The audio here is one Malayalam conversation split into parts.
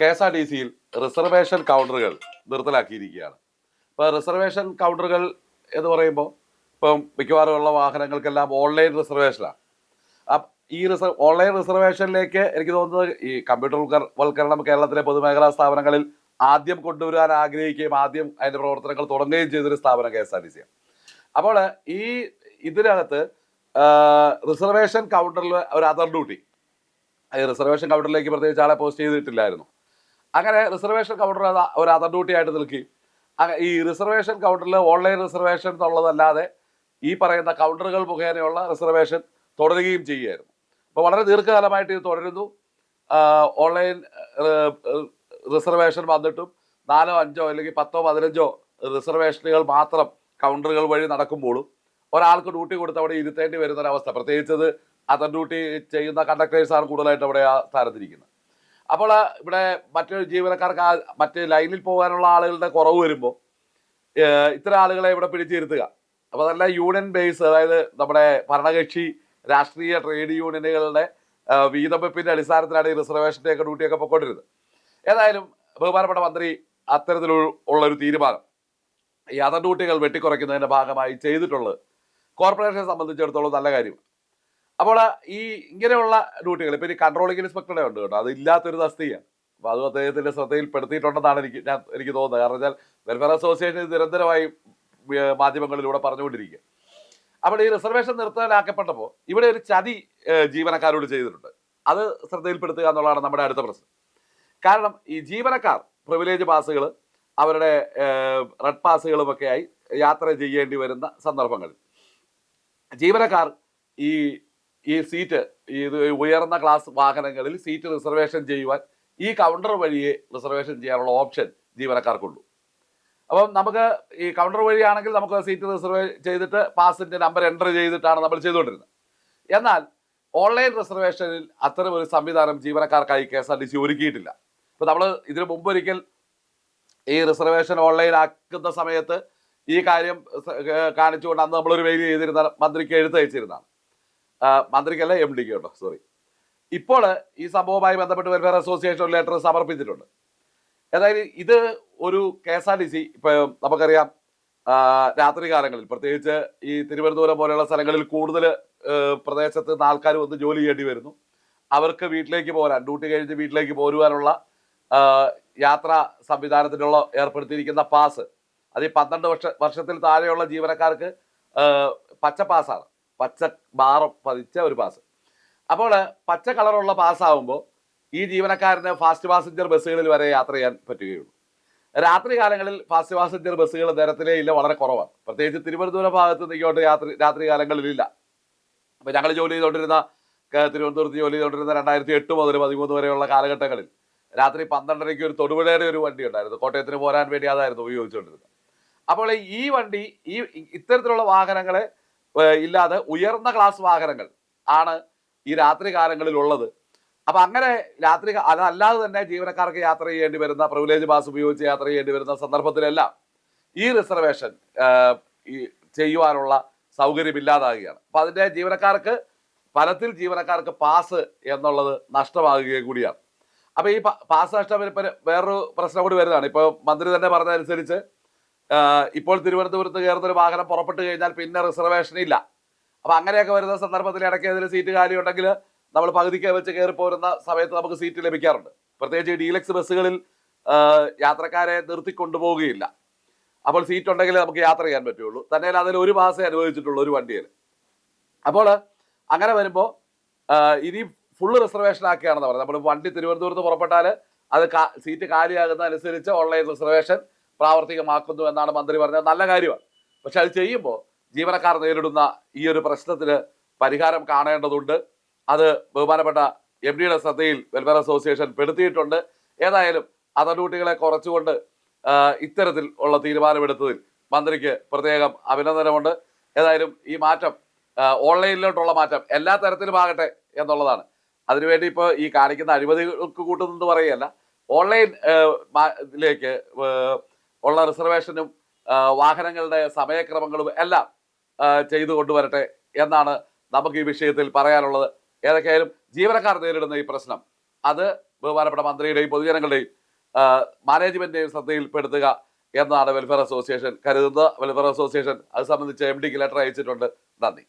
കെ എസ് ആർ ടി സിയിൽ റിസർവേഷൻ കൗണ്ടറുകൾ നിർത്തലാക്കിയിരിക്കുകയാണ്. ഇപ്പോൾ റിസർവേഷൻ കൗണ്ടറുകൾ എന്ന് പറയുമ്പോൾ ഇപ്പം മിക്കവാറും ഉള്ള വാഹനങ്ങൾക്കെല്ലാം ഓൺലൈൻ റിസർവേഷനാണ് ഈ റിസർവ് ഓൺലൈൻ റിസർവേഷനിലേക്ക് എനിക്ക് തോന്നുന്നത് ഈ കമ്പ്യൂട്ടർ വൽക്കര- വൽക്കരണം കേരളത്തിലെ പൊതുമേഖലാ സ്ഥാപനങ്ങളിൽ ആദ്യം കൊണ്ടുവരാൻ ആഗ്രഹിക്കുകയും ആദ്യം അതിന്റെ പ്രവർത്തനങ്ങൾ തുടങ്ങുകയും ചെയ്തൊരു സ്ഥാപനം K S R T C അപ്പോൾ ഈ ഇതിനകത്ത് റിസർവേഷൻ കൗണ്ടറിൽ ഒരു അതർ ഡ്യൂട്ടി റിസർവേഷൻ കൗണ്ടറിലേക്ക് പ്രത്യേകിച്ച് ആളെ പോസ്റ്റ് ചെയ്തിട്ടില്ലായിരുന്നു. അങ്ങനെ റിസർവേഷൻ കൗണ്ടർ ഒരു ആയിട്ട് നിൽക്കുകയും ഈ റിസർവേഷൻ കൗണ്ടറിൽ ഓൺലൈൻ റിസർവേഷൻ എന്നുള്ളതല്ലാതെ ഈ പറയുന്ന കൗണ്ടറുകൾ മുഖേനയുള്ള റിസർവേഷൻ തുടരുകയും ചെയ്യുകയായിരുന്നു. അപ്പോൾ വളരെ ദീർഘകാലമായിട്ട് ഇത് തുടരുന്നു. ഓൺലൈൻ റിസർവേഷൻ വന്നിട്ടും നാലോ അഞ്ചോ അല്ലെങ്കിൽ പത്തോ പതിനഞ്ചോ റിസർവേഷനുകൾ മാത്രം കൗണ്ടറുകൾ വഴി നടക്കുമ്പോഴും ഒരാൾക്ക് ഡ്യൂട്ടി കൊടുത്ത് അവിടെ ഇരുത്തേണ്ടി വരുന്ന ഒരവസ്ഥ പ്രത്യേകിച്ചത് അതർ ഡ്യൂട്ടി ചെയ്യുന്ന കണ്ടക്ടേഴ്സാണ് കൂടുതലായിട്ട് അവിടെ ആ സ്ഥാനത്തിരിക്കുന്നത് അപ്പോൾ ഇവിടെ മറ്റൊരു ജീവനക്കാർക്ക് മറ്റ് ലൈനിൽ പോകാനുള്ള ആളുകളുടെ കുറവ് വരുമ്പോൾ ഇത്തരം ആളുകളെ ഇവിടെ പിടിച്ചിരുത്തുക. അപ്പോൾ നല്ല യൂണിയൻ ബേസ് അതായത് നമ്മുടെ ഭരണകക്ഷി രാഷ്ട്രീയ ട്രേഡ് യൂണിയനുകളുടെ ആ, വീതം വെപ്പിന്റെ അടിസ്ഥാനത്തിലാണ് ഈ റിസർവേഷന്റെ ഒക്കെ ഡ്യൂട്ടിയൊക്കെ പൊക്കോണ്ടിരുന്നത് ഏതായാലും ബഹുമാനപ്പെട്ട മന്ത്രി അത്തരത്തിലുള്ള ഒരു തീരുമാനം. ഈ അതർ ഡ്യൂട്ടികൾ വെട്ടിക്കുറയ്ക്കുന്നതിന്റെ ഭാഗമായി ചെയ്തിട്ടുള്ളത് കോർപ്പറേഷനെ സംബന്ധിച്ചിടത്തോളം നല്ല കാര്യം അപ്പോൾ ഈ ഇങ്ങനെയുള്ള ഡ്യൂട്ടികൾ ഇപ്പം ഇനി കൺട്രോളിംഗ് ഇൻസ്പെക്ടറുടെ ഉണ്ട് കേട്ടോ അത് ഇല്ലാത്തൊരു തസ്തികയാണ്. അപ്പോൾ അത് അദ്ദേഹത്തിന്റെ ശ്രദ്ധയിൽപ്പെടുത്തിയിട്ടുണ്ടെന്നാണ് എനിക്ക് ഞാൻ എനിക്ക് തോന്നുന്നത്. കാരണം വെച്ചാൽ വെൽഫെയർ അസോസിയേഷൻ നിരന്തരമായി മാധ്യമങ്ങളിലൂടെ പറഞ്ഞുകൊണ്ടിരിക്കുക. അപ്പോൾ ഈ റിസർവേഷൻ നിർത്തലാക്കപ്പെട്ടപ്പോൾ ഇവിടെ ഒരു ചതി ജീവനക്കാരോട് ചെയ്തിട്ടുണ്ട്. അത് ശ്രദ്ധയിൽപ്പെടുത്തുക എന്നുള്ളതാണ് നമ്മുടെ അടുത്ത പ്രശ്നം. കാരണം ഈ ജീവനക്കാർ പ്രിവിലേജ് പാസുകൾ അവരുടെ റെഡ് പാസുകളും ഒക്കെ ആയി യാത്ര ചെയ്യേണ്ടി വരുന്ന സന്ദർഭങ്ങളിൽ ജീവനക്കാർ ഈ ഈ സീറ്റ് ഇത് ഉയർന്ന ക്ലാസ് വാഹനങ്ങളിൽ സീറ്റ് റിസർവേഷൻ ചെയ്യുവാൻ ഈ കൗണ്ടർ വഴിയെ റിസർവേഷൻ ചെയ്യാനുള്ള ഓപ്ഷൻ ജീവനക്കാർക്കുള്ളൂ അപ്പം നമുക്ക് ഈ കൗണ്ടർ വഴിയാണെങ്കിൽ നമുക്ക് സീറ്റ് റിസർവ് ചെയ്തിട്ട് പാസിന്റെ നമ്പർ എന്റർ ചെയ്തിട്ടാണ് നമ്മൾ ചെയ്തുകൊണ്ടിരുന്നത്. എന്നാൽ ഓൺലൈൻ റിസർവേഷനിൽ അത്തരം ഒരു സംവിധാനം ജീവനക്കാർക്കായി K S R T C ഒരുക്കിയിട്ടില്ല. അപ്പോൾ നമ്മൾ ഇതിനു മുമ്പ് ഒരിക്കൽ ഈ റിസർവേഷൻ ഓൺലൈൻ ആക്കുന്ന സമയത്ത് ഈ കാര്യം കാണിച്ചുകൊണ്ട് അന്ന് നമ്മളൊരു മെയിൽ ചെയ്തിരുന്ന മന്ത്രിക്ക് എഴുത്ത് അയച്ചിരുന്നതാണ്. ആ, മന്ത്രിക്കല്ല എം ഡിക്ക് കേട്ടോ സോറി ഇപ്പോൾ ഈ സംഭവവുമായി ബന്ധപ്പെട്ട് വെൽഫെയർ അസോസിയേഷൻ ലെറ്റർ സമർപ്പിച്ചിട്ടുണ്ട്. അതായത് ഇത് ഒരു K S R T C ഇപ്പൊ നമുക്കറിയാം രാത്രി കാലങ്ങളിൽ പ്രത്യേകിച്ച് ഈ തിരുവനന്തപുരം പോലെയുള്ള സ്ഥലങ്ങളിൽ കൂടുതൽ പ്രദേശത്ത് നിന്ന് ആൾക്കാർ വന്ന് ജോലി ചെയ്യേണ്ടി വരുന്നു. അവർക്ക് വീട്ടിലേക്ക് പോരാൻ ഡ്യൂട്ടി കഴിഞ്ഞ് വീട്ടിലേക്ക് പോരുവാനുള്ള യാത്രാ സംവിധാനത്തിനുള്ള ഏർപ്പെടുത്തിയിരിക്കുന്ന പാസ്. അത് ഈ പന്ത്രണ്ട് വർഷ വർഷത്തിൽ താഴെയുള്ള ജീവനക്കാർക്ക് പച്ച പാസ്സാണ്. പച്ച ബാർ പതിച്ച ഒരു പാസ് അപ്പോൾ പച്ച കളറുള്ള പാസ്സാവുമ്പോൾ ഈ ജീവനക്കാരന് ഫാസ്റ്റ് പാസഞ്ചർ ബസ്സുകളിൽ വരെ യാത്ര ചെയ്യാൻ പറ്റുകയുള്ളൂ. രാത്രി കാലങ്ങളിൽ ഫാസ്റ്റ് പാസഞ്ചർ ബസ്സുകൾ നിരത്തിലെ ഇല്ല വളരെ കുറവാണ്. പ്രത്യേകിച്ച് തിരുവനന്തപുരം ഭാഗത്ത് നിന്ന് യാത്ര രാത്രി കാലങ്ങളിലില്ല അപ്പോൾ ഞങ്ങൾ ജോലി ചെയ്തുകൊണ്ടിരുന്ന തിരുവനന്തപുരത്ത് ജോലി ചെയ്തുകൊണ്ടിരുന്ന രണ്ടായിരത്തി എട്ട് മുതൽ പതിമൂന്ന് വരെയുള്ള കാലഘട്ടങ്ങളിൽ രാത്രി പന്ത്രണ്ടരയ്ക്ക് ഒരു തൊടുപുഴയുടെ ഒരു വണ്ടി ഉണ്ടായിരുന്നു. കോട്ടയത്തിന് പോരാൻ വേണ്ടി അതായിരുന്നു ഉപയോഗിച്ചുകൊണ്ടിരുന്നത്. അപ്പോൾ ഈ വണ്ടി ഈ ഇത്തരത്തിലുള്ള വാഹനങ്ങളെ ഇല്ലാതെ ഉയർന്ന ക്ലാസ് വാഹനങ്ങൾ ആണ് ഈ രാത്രി കാലങ്ങളിൽ ഉള്ളത് അപ്പൊ അങ്ങനെ രാത്രി അതല്ലാതെ തന്നെ ജീവനക്കാർക്ക് യാത്ര ചെയ്യേണ്ടി വരുന്ന പ്രിവിലേജ് പാസ് ഉപയോഗിച്ച് യാത്ര ചെയ്യേണ്ടി വരുന്ന സന്ദർഭത്തിലെല്ലാം ഈ റിസർവേഷൻ ചെയ്യുവാനുള്ള സൗകര്യമില്ലാതാകുകയാണ് അപ്പൊ അതിന്റെ ജീവനക്കാർക്ക് ഫലത്തിൽ ജീവനക്കാർക്ക് പാസ് എന്നുള്ളത് നഷ്ടമാകുകയും കൂടിയാണ്. അപ്പൊ ഈ പാസ് നഷ്ടം വേറൊരു പ്രശ്നം കൂടി വരുന്നതാണ്. ഇപ്പൊ മന്ത്രി തന്നെ പറഞ്ഞതനുസരിച്ച് ഇപ്പോൾ തിരുവനന്തപുരത്ത് കയറുന്ന ഒരു വാഹനം പുറപ്പെട്ട് കഴിഞ്ഞാൽ പിന്നെ റിസർവേഷൻ ഇല്ല. അപ്പൊ അങ്ങനെയൊക്കെ വരുന്ന സന്ദർഭത്തിൽ ഇടയ്ക്ക് ഏതെങ്കിലും സീറ്റ് കാലി ഉണ്ടെങ്കിൽ നമ്മൾ പകുതിക്ക് വെച്ച് കയറി പോരുന്ന സമയത്ത് നമുക്ക് സീറ്റ് ലഭിക്കാറുണ്ട്. പ്രത്യേകിച്ച് ഡീലക്സ് ബസ്സുകളിൽ യാത്രക്കാരെ നിർത്തി കൊണ്ടുപോവുകയില്ല അപ്പോൾ സീറ്റ് ഉണ്ടെങ്കിൽ നമുക്ക് യാത്ര ചെയ്യാൻ പറ്റുള്ളൂ. തന്നെ അതിൽ ഒരു മാസം അനുഭവിച്ചിട്ടുള്ളൂ ഒരു വണ്ടിയിൽ. അപ്പോൾ അങ്ങനെ വരുമ്പോൾ ഇനി ഫുള്ള് റിസർവേഷൻ ആക്കുകയാണെന്ന് പറയുന്നത്. നമ്മൾ വണ്ടി തിരുവനന്തപുരത്ത് പുറപ്പെട്ടാൽ അത് സീറ്റ് കാലിയാകുന്ന അനുസരിച്ച് ഓൺലൈൻ റിസർവേഷൻ പ്രാവർത്തികമാക്കുന്നു എന്നാണ് മന്ത്രി പറഞ്ഞത്. നല്ല കാര്യമാണ്. പക്ഷെ അത് ചെയ്യുമ്പോൾ ജീവനക്കാർ നേരിടുന്ന ഈ ഒരു പ്രശ്നത്തിന് പരിഹാരം കാണേണ്ടതുണ്ട്. അത് ബഹുമാനപ്പെട്ട എം ഡിയുടെ ശ്രദ്ധയിൽ വെൽഫെയർ അസോസിയേഷൻ പെടുത്തിയിട്ടുണ്ട്. ഏതായാലും അതർ ഡ്യൂട്ടികളെ കുറച്ചുകൊണ്ട് ഇത്തരത്തിൽ ഉള്ള തീരുമാനമെടുത്തതിൽ മന്ത്രിക്ക് പ്രത്യേകം അഭിനന്ദനമുണ്ട്. ഏതായാലും ഈ മാറ്റം ഓൺലൈനിലോട്ടുള്ള മാറ്റം എല്ലാ തരത്തിലും ആകട്ടെ എന്നുള്ളതാണ്. അതിനുവേണ്ടി ഇപ്പോൾ ഈ കാണിക്കുന്ന അഴിമതികൾക്ക് കൂട്ടുന്നെന്ന് പറയുകയല്ല. ഓൺലൈൻ ഇതിലേക്ക് ഉള്ള റിസർവേഷനും വാഹനങ്ങളുടെ സമയക്രമങ്ങളും എല്ലാം ചെയ്തു കൊണ്ടുവരട്ടെ എന്നാണ് നമുക്ക് ഈ വിഷയത്തിൽ പറയാനുള്ളത്. ഏതൊക്കെയായാലും ജീവനക്കാർ നേരിടുന്ന ഈ പ്രശ്നം അത് ബഹുമാനപ്പെട്ട മന്ത്രിയുടെയും പൊതുജനങ്ങളുടെയും മാനേജ്മെന്റിന്റെയും ശ്രദ്ധയിൽപ്പെടുത്തുക എന്നാണ് വെൽഫെയർ അസോസിയേഷൻ കരുതുന്നത്. വെൽഫെയർ അസോസിയേഷൻ അത് സംബന്ധിച്ച് എം ഡിക്ക് ലെറ്റർ അയച്ചിട്ടുണ്ട്. നന്ദി.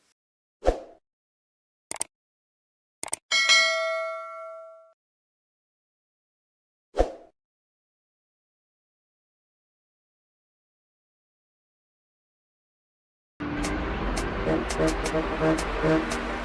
バンバンバンバンバン。